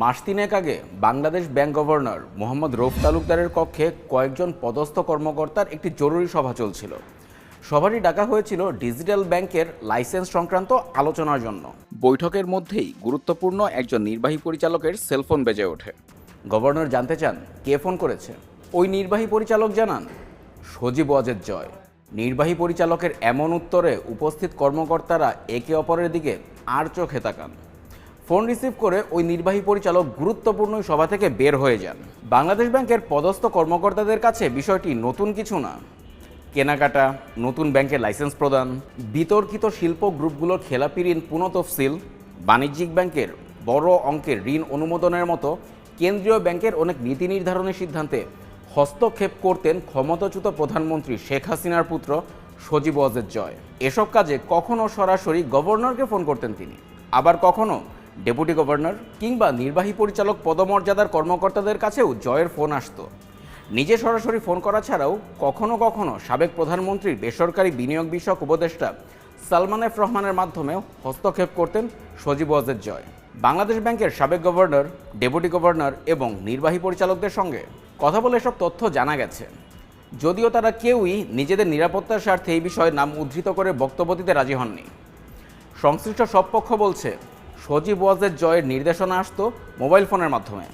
মাস তিনেক আগে Bangladesh bank governor Mohammad Rouf তালুকদারের কক্ষে কয়েকজন পদস্থ কর্মকর্তার একটি জরুরি সভা চলছিল। সভাটি ডাকা হয়েছিল ডিজিটাল ব্যাংকের লাইসেন্স সংক্রান্ত আলোচনার জন্য। বৈঠকের মধ্যেই গুরুত্বপূর্ণ একজন নির্বাহী পরিচালকের সেলফোন বেজে ওঠে। গভর্নর জানতে চান, কে ফোন করেছে? ওই নির্বাহী পরিচালক জানান, সজীব ওয়াজেদ জয়। নির্বাহী পরিচালকের এমন উত্তরে উপস্থিত কর্মকর্তারা একে অপরের দিকে আর চোখে তাকান। ফোন রিসিভ করে ওই নির্বাহী পরিচালক গুরুত্বপূর্ণ সভা থেকে বের হয়ে যান। বাংলাদেশ ব্যাংকের পদস্থ কর্মকর্তাদের কাছে বিষয়টি নতুন কিছু না। কেনাকাটা, নতুন ব্যাংকের লাইসেন্স প্রদান, বিতর্কিত শিল্প গ্রুপগুলোর খেলাপি ঋণ পুনঃতফসিল, বাণিজ্যিক ব্যাংকের বড় অঙ্কের ঋণ অনুমোদনের মতো কেন্দ্রীয় ব্যাংকের অনেক নীতি নির্ধারণের সিদ্ধান্তে হস্তক্ষেপ করতেন ক্ষমতাচ্যুত প্রধানমন্ত্রী শেখ হাসিনার পুত্র সজীব ওয়াজেদ জয়। এসব কাজে কখনো সরাসরি গভর্নরকে ফোন করতেন তিনি। আবার কখনো ডেপুটি গভর্নর কিংবা নির্বাহী পরিচালক পদমর্যাদার কর্মকর্তাদের কাছেও জয়ের ফোন আসতো। নিজে সরাসরি ফোন করা ছাড়াও কখনো কখনো সাবেক প্রধানমন্ত্রীর বেসরকারি বিনিয়োগ বিষয়ক উপদেষ্টা সালমান এফ রহমানের মাধ্যমেও হস্তক্ষেপ করতেন সজীব ওয়াজেদ জয়। বাংলাদেশ ব্যাংকের সাবেক গভর্নর, ডেপুটি গভর্নর এবং নির্বাহী পরিচালকদের সঙ্গে কথা বলে এসব তথ্য জানা গেছে। যদিও তারা কেউই নিজেদের নিরাপত্তার স্বার্থে এই বিষয়ে নাম উদ্ধৃত করে বক্তব্য দিতে রাজি হননি। সংশ্লিষ্ট সব পক্ষ বলছে সজীব ওয়াজের জয়ের নির্দেশনা আসতো মোবাইল ফোনের মাধ্যমে।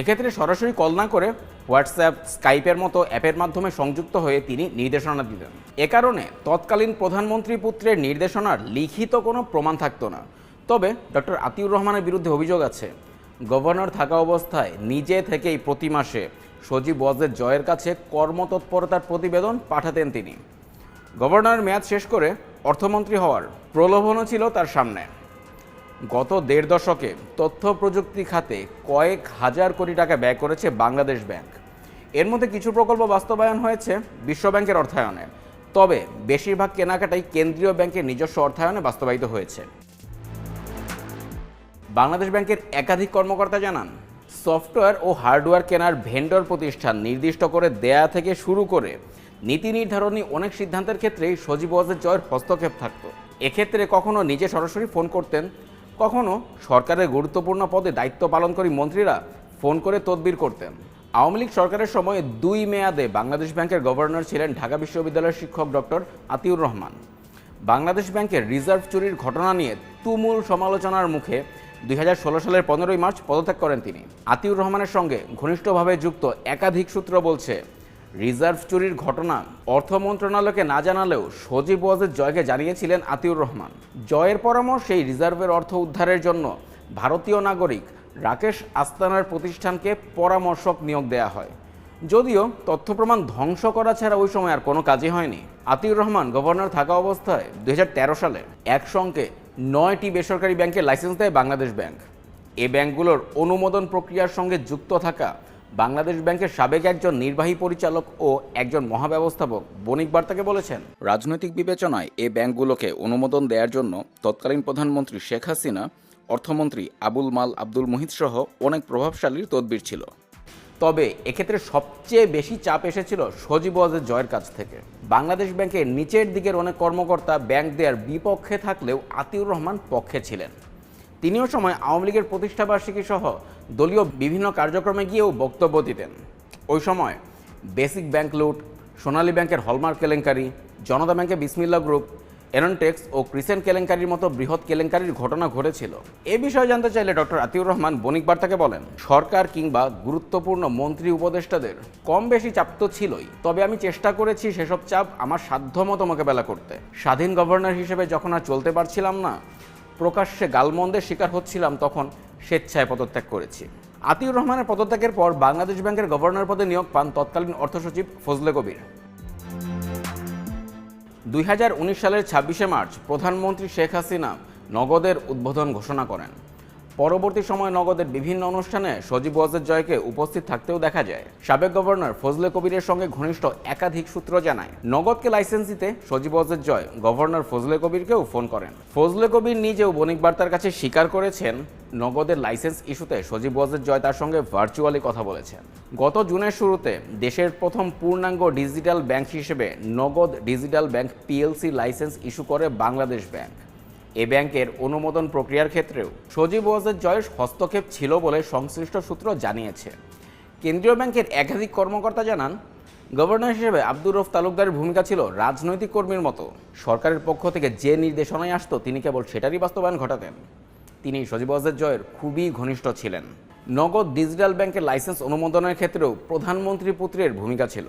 এক্ষেত্রে সরাসরি কল না করে হোয়াটসঅ্যাপ, স্কাইপের মতো অ্যাপের মাধ্যমে সংযুক্ত হয়ে তিনি নির্দেশনা দিতেন এ কারণে তৎকালীন প্রধানমন্ত্রী পুত্রের নির্দেশনার লিখিত কোনো প্রমাণ থাকতো না। তবে ডক্টর আতিউর রহমানের বিরুদ্ধে অভিযোগ আছে, গভর্নর থাকা অবস্থায় নিজে থেকেই প্রতি মাসে সজীব ওয়াজের জয়ের কাছে কর্মতৎপরতার প্রতিবেদন পাঠাতেন তিনি। গভর্নর মেয়াদ শেষ করে অর্থমন্ত্রী হওয়ার প্রলোভনও ছিল তার সামনে। গত দেড় দশকে তথ্য প্রযুক্তি খাতে কয়েক হাজার কোটি টাকা ব্যয় করেছে বাংলাদেশ ব্যাংক। এর মধ্যে কিছু প্রকল্প বাস্তবায়ন হয়েছে বিশ্বব্যাংকের অর্থায়নে। তবে বেশিরভাগ কেনাকাটাই কেন্দ্রীয় ব্যাংকের নিজস্ব অর্থায়নে বাস্তবায়িত হয়েছে। বাংলাদেশ ব্যাংকের একাধিক কর্মকর্তা জানান, সফটওয়্যার ও হার্ডওয়্যার কেনার ভেন্ডর প্রতিষ্ঠান নির্দিষ্ট করে দেয়া থেকে শুরু করে নীতি নির্ধারণী অনেক সিদ্ধান্তের ক্ষেত্রেই সজীব ওয়াজের জয়ের হস্তক্ষেপ থাকত। এক্ষেত্রে কখনো নিজে সরাসরি ফোন করতেন কখনো সরকারের গুরুত্বপূর্ণ পদে দায়িত্ব পালনকারী মন্ত্রীরা? ফোন করে তদবির করতেন। আওয়ামী লীগ সরকারের সময় দুই মেয়াদে বাংলাদেশ ব্যাংকের গভর্নর ছিলেন ঢাকা বিশ্ববিদ্যালয়ের শিক্ষক ডক্টর আতিউর রহমান। বাংলাদেশ ব্যাংকের রিজার্ভ চুরির ঘটনা নিয়ে তুমুল সমালোচনার মুখে দুই হাজার ষোলো সালের পনেরোই মার্চ পদত্যাগ করেন তিনি। আতিউর রহমানের সঙ্গে ঘনিষ্ঠভাবে যুক্ত একাধিক সূত্র বলছে রিজার্ভ চুরির ঘটনা অর্থ মন্ত্রণালয়কে না জানালেও সজীব ওয়াজেদ জয়কে জানিয়েছিলেন আতিউর রহমান। জয়ের পরামর্শেই রিজার্ভের অর্থ উদ্ধারের জন্য ভারতীয় নাগরিক রাকেশ আস্তানার প্রতিষ্ঠানকে পরামর্শক নিয়োগ দেয়া হয়। যদিও তথ্য প্রমাণ ধ্বংস করা ছাড়া ওই সময় আর কোনো কাজই হয়নি। আতিউর রহমান গভর্নর থাকা অবস্থায় দুই হাজার তেরো সালে একসঙ্গে নয়টি বেসরকারি ব্যাংকের লাইসেন্স দেয় বাংলাদেশ ব্যাংক। এ ব্যাংকগুলোর অনুমোদন প্রক্রিয়ার সঙ্গে যুক্ত থাকা বাংলাদেশ ব্যাংকের সাবেক একজন নির্বাহী পরিচালক ও একজন মহাব্যবস্থাপক বণিক বার্তাকে বলেছেন রাজনৈতিক বিবেচনায় এ ব্যাংকগুলোকে অনুমোদন দেওয়ার জন্য তৎকালীন প্রধানমন্ত্রী শেখ হাসিনা অর্থমন্ত্রী আবুল মাল আব্দুল মুহিত সহ অনেক প্রভাবশালীর তদবির ছিল। তবে এক্ষেত্রে সবচেয়ে বেশি চাপ এসেছিল সজীব ওয়াজের জয়ের কাছ থেকে। বাংলাদেশ ব্যাংকের নিচের দিকের অনেক কর্মকর্তা ব্যাংক দেওয়ার বিপক্ষে থাকলেও আতিউর রহমান পক্ষে ছিলেন। তিনিও সময় আওয়ামী লীগের প্রতিষ্ঠাবার্ষিকী সহ দলীয় বিভিন্ন কার্যক্রমে গিয়েও বক্তব্য দিতেন। ওই সময় বেসিক ব্যাংক লুট, সোনালী ব্যাংকের হলমার্ক কেলেঙ্কারি, জনতা ব্যাংকের বিসমিল্লা গ্রুপ, এরনটেক্স ও ক্রিসেন্ট কেলেঙ্কারির মতো বৃহৎ কেলেঙ্কারির ঘটনা ঘটেছিল। এ বিষয়ে জানতে চাইলে ডক্টর আতিউর রহমান বণিক বার্তাকে বলেন, সরকার কিংবা গুরুত্বপূর্ণ মন্ত্রী উপদেষ্টাদের কম বেশি চাপ তো ছিলই, তবে আমি চেষ্টা করেছি সেসব চাপ আমার সাধ্যমতো মোকাবেলা করতে। স্বাধীন গভর্নর হিসেবে যখন আর চলতে পারছিলাম না প্রকাশ্যে গালমন্দের শিকার হচ্ছিলাম তখন স্বেচ্ছায় পদত্যাগ করেছি। আতিউর রহমানের পদত্যাগের পর বাংলাদেশ ব্যাংকের গভর্নর পদে নিয়োগ পান তৎকালীন অর্থসচিব ফজলে কবির। দুই হাজার উনিশ সালের ছাব্বিশে মার্চ প্রধানমন্ত্রী শেখ হাসিনা নগদের উদ্বোধন ঘোষণা করেন। পরবর্তী সময় নগদের বিভিন্ন অনুষ্ঠানে সজীব ওয়াজেদ জয়কে উপস্থিত থাকতেও দেখা যায়। সাবেক গভর্নর ফজলে কবিরের সঙ্গে ঘনিষ্ঠ একাধিক সূত্র জানায়। নগদকে লাইসেন্স দিতে সজীব ওয়াজেদ জয় গভর্নর ফজলে কবিরকেও ফোন করেন। ফজলে কবির নিজেও বণিক বার্তার কাছে স্বীকার করেছেন, নগদের লাইসেন্স ইস্যুতে সজীব ওয়াজেদ জয় তার সঙ্গে ভার্চুয়ালি কথা বলেছেন। গত জুনের শুরুতে দেশের প্রথম পূর্ণাঙ্গ ডিজিটাল ব্যাংক হিসেবে Nagad digital bank PLC license issue করে বাংলাদেশ ব্যাংক। এ ব্যাংকের অনুমোদন প্রক্রিয়ার ক্ষেত্রেও সজীব ওয়াজের জয়ের হস্তক্ষেপ ছিল বলে সংশ্লিষ্ট সূত্র জানিয়েছে। কেন্দ্রীয় ব্যাংকের একাধিক কর্মকর্তা জানান, গভর্নর হিসেবে আব্দুর রফ তালুকদারের ভূমিকা ছিল রাজনৈতিক কর্মীর মতো। সরকারের পক্ষ থেকে যে নির্দেশনায় আসত, তিনি কেবল সেটারই বাস্তবায়ন ঘটাতেন। তিনি সজীব ওয়াজের জয়ের খুবই ঘনিষ্ঠ ছিলেন। নগদ ডিজিটাল ব্যাংকের লাইসেন্স অনুমোদনের ক্ষেত্রেও প্রধানমন্ত্রী পুত্রের ভূমিকা ছিল।